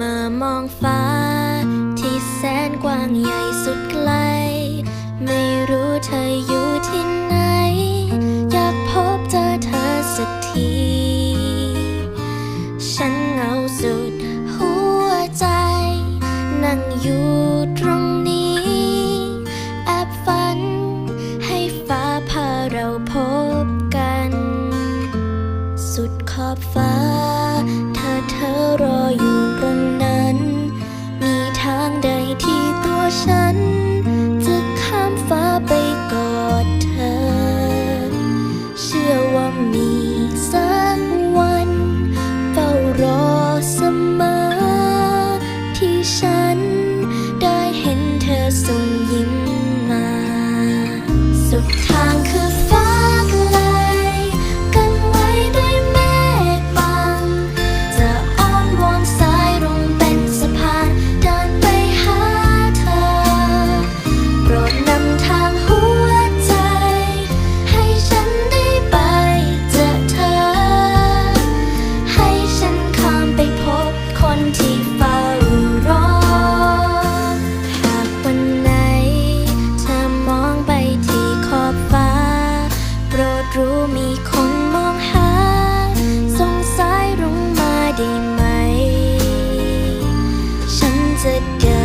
มื่อมองฟ้า ที่แสนกว้างใหญ่สุดไกล ไม่รู้เธออยู่ที่ไหน อยากพบเจอเธอสักที ฉันเหงาสุดหัวใจ นั่งอยู่ตรงนี้ แอบฝัน ให้ฟ้าพาเราพบกัน สุดขอบฟ้าเธ เธอรออยู่ตรงนั้น มีทางใดที่ตัวฉัน จะข้ามฟ้าไปกอดเธอ เชื่อว่ามีสักวัน เฝ้ารอเสมอที่ฉัน good.